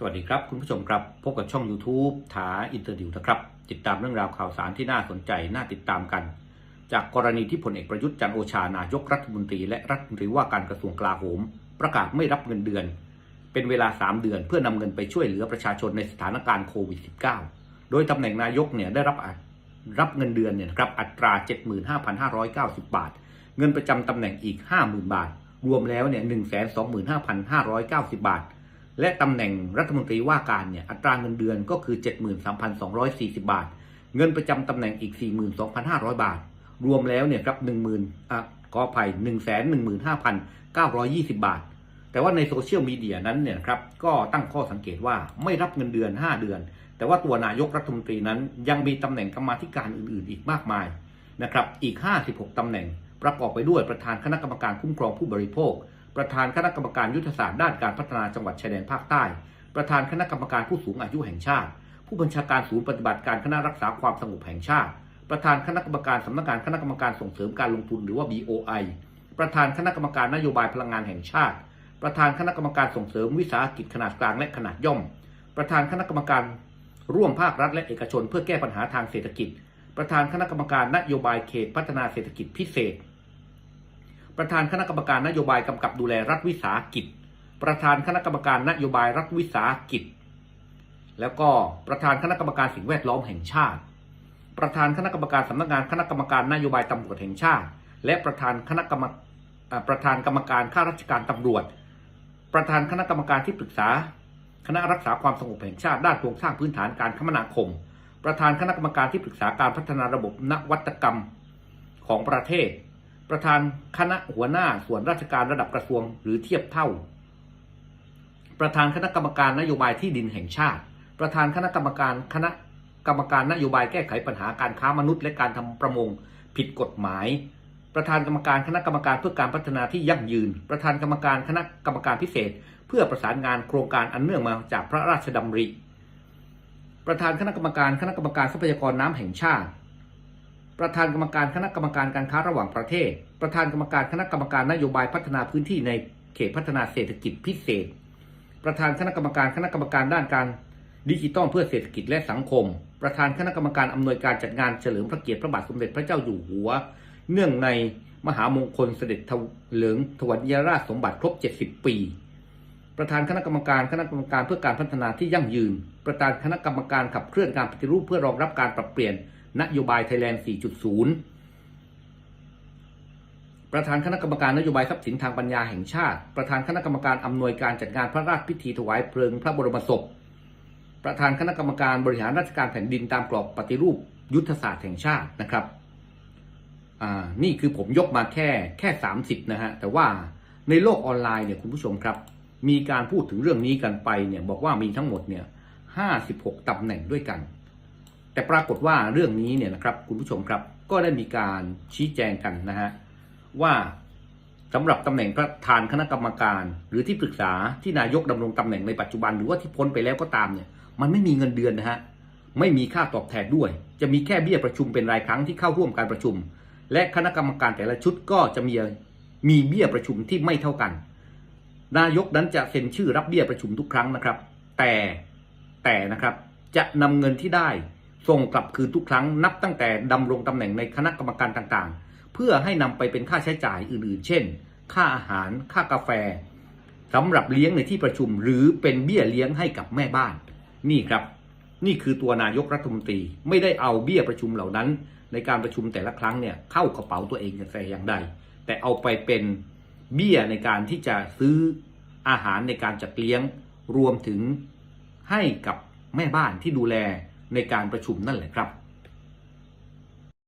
สวัสดีครับ คุณผู้ชมครับ พบกับช่อง YouTube ถาอินเตอร์ดิวนะครับ ติดตามเรื่องราวข่าวสารที่น่าสนใจ น่าติดตามกัน จากกรณีที่พลเอกประยุทธ์จันโอชานายกรัฐมนตรีและรัฐมนตรีว่าการกระทรวงกลาโหม ประกาศไม่รับเงินเดือน เป็นเวลา 3 เดือนเพื่อนำเงินไปช่วยเหลือประชาชนในสถานการณ์โควิด -19 โดยตำแหน่งนายกเนี่ยได้รับรับเงินเดือนเนี่ยครับอัตรา 75,590 บาท เงินประจำตำแหน่งอีก 50,000 บาท รวมแล้วเนี่ย125,590 บาท และตำแหน่งรัฐมนตรีว่าการเนี่ยอัตราเงินเดือนก็คือ 73,240 บาท เงินประจำตำแหน่งอีก 42,500 บาท รวมแล้วเนี่ยครับ10,000อะขออภัย115,920 บาท แต่ว่าในโซเชียลมีเดียนั้นเนี่ยครับก็ตั้งข้อสังเกตว่าไม่รับเงินเดือน 5 เดือน แต่ว่าตัวนายกรัฐมนตรีนั้นยังมีตำแหน่งกรรมาธิการอื่นๆ อีกมากมายนะครับอีก 56ตำแหน่งประกอบไปด้วยประธานคณะกรรมการคุ้มครองผู้บริโภค ประธานคณะกรรมการยุทธศาสตร์ด้านการพัฒนาจังหวัดชายแดนภาคใต้ ประธานคณะกรรมการผู้สูงอายุแห่งชาติ ผู้บัญชาการศูนย์ปฏิบัติการคณะรักษาความสงบแห่งชาติ ประธานคณะกรรมการสำนักงานคณะกรรมการส่งเสริมการลงทุนหรือว่า BOI ประธานคณะกรรมการนโยบายพลังงานแห่งชาติ ประธานคณะกรรมการส่งเสริมวิสาหกิจขนาดกลางและขนาดย่อม ประธานคณะกรรมการร่วมภาครัฐและเอกชน เพื่อแก้ปัญหาทางเศรษฐกิจ ประธานคณะกรรมการนโยบายเขตพัฒนาเศรษฐกิจพิเศษ ประธานคณะกรรมการนโยบายกำกับดูแลรัฐวิสาหกิจ ประธานคณะกรรมการนโยบายรัฐวิสาหกิจ แล้วก็ประธานคณะกรรมการสิ่งแวดล้อมแห่งชาติ ประธานคณะกรรมการสำนักงานคณะกรรมการนโยบายตำรวจแห่งชาติ และประธานคณะกรรมประธานกรรมการข้าราชการตำรวจ ประธานคณะกรรมการที่ปรึกษา คณะรักษาความสงบแห่งชาติด้านโครงสร้างพื้นฐานการคมนาคม ประธานคณะกรรมการที่ปรึกษาการพัฒนาระบบนวัตกรรมของประเทศ ประธานคณะหัวหน้าส่วนราชการระดับกระทรวงหรือเทียบเท่า ประธานคณะกรรมการนโยบายที่ดินแห่งชาติ ประธานคณะกรรมการคณะกรรมการนโยบายแก้ไขปัญหาการค้ามนุษย์และการทำประมงผิดกฎหมาย ประธานกรรมการคณะกรรมการเพื่อการพัฒนาที่ยั่งยืน ประธานกรรมการคณะกรรมการพิเศษ เพื่อประสานงานโครงการอันเนื่องมาจากพระราชดำริ ประธานคณะกรรมการคณะกรรมการทรัพยากรน้ำแห่งชาติ ประธานกรรมการคณะกรรมการการค้าระหว่างประเทศ ประธานกรรมการคณะกรรมการนโยบายพัฒนาพื้นที่ในเขตพัฒนาเศรษฐกิจพิเศษ ประธานคณะกรรมการคณะกรรมการด้านการดิจิทัลเพื่อเศรษฐกิจและสังคม ประธานคณะกรรมการอำนวยการจัดงานเฉลิมพระเกียรติพระบาทสมเด็จพระเจ้าอยู่หัว เนื่องในมหามงคลเสด็จถลิงถวัลยราชสมบัติครบ 70 ปี ประธานคณะกรรมการคณะกรรมการเพื่อการพัฒนาที่ยั่งยืน ประธานคณะกรรมการขับเคลื่อนการปฏิรูปเพื่อรองรับการปรับเปลี่ยน นโยบายไทยแลนด์ 4.0 ประธานคณะกรรมการนโยบายทรัพย์สินทางปัญญาแห่งชาติ ประธานคณะกรรมการอำนวยการจัดงานพระราชพิธีถวายเพลิงพระบรมศพ ประธานคณะกรรมการบริหารราชการแผ่นดินตามกรอบปฏิรูปยุทธศาสตร์แห่งชาตินะครับอ่านี่คือผมยกมาแค่แค่ 30 นะฮะ แต่ว่าในโลกออนไลน์เนี่ยคุณผู้ชมครับ มีการพูดถึงเรื่องนี้กันไปเนี่ยบอกว่ามีทั้งหมดเนี่ย 56ตำแหน่งด้วยกัน แต่ปรากฏว่าเรื่องนี้เนี่ยนะครับคุณผู้ชมครับก็ได้มีการชี้แจงกันนะฮะว่าสำหรับตำแหน่งประธานคณะกรรมการ หรือที่ปรึกษาที่นายกดำรงตำแหน่งในปัจจุบันหรือว่าที่พ้นไปแล้วก็ตามเนี่ยมันไม่มีเงินเดือนนะฮะไม่มีค่าตอบแทนด้วย จะมีแค่เบี้ยประชุมเป็นรายครั้งที่เข้าร่วมการประชุม และคณะกรรมการแต่ละชุดก็จะมีมีเบี้ยประชุมที่ไม่เท่ากัน นายกนั้นจะเซ็นชื่อรับเบี้ยประชุมทุกครั้งนะครับ แต่แต่นะครับจะนำเงินที่ได้ ส่งกลับคืนทุกครั้งนับตั้งแต่ดำรงตำแหน่งในคณะกรรมการต่างๆ เพื่อให้นำไปเป็นค่าใช้จ่ายอื่นๆ เช่น ค่าอาหาร ค่ากาแฟสำหรับเลี้ยงในที่ประชุม หรือเป็นเบี้ยเลี้ยงให้กับแม่บ้าน นี่ครับ นี่คือตัวนายกรัฐมนตรีไม่ได้เอาเบี้ยประชุมเหล่านั้น ในการประชุมแต่ละครั้งเนี่ยเข้ากระเป๋าตัวเองแต่อย่างใด แต่เอาไปเป็นเบี้ยในการที่จะซื้ออาหารในการจัดเลี้ยงรวมถึงให้กับแม่บ้านที่ดูแล ในการประชุมนั่นแหละครับ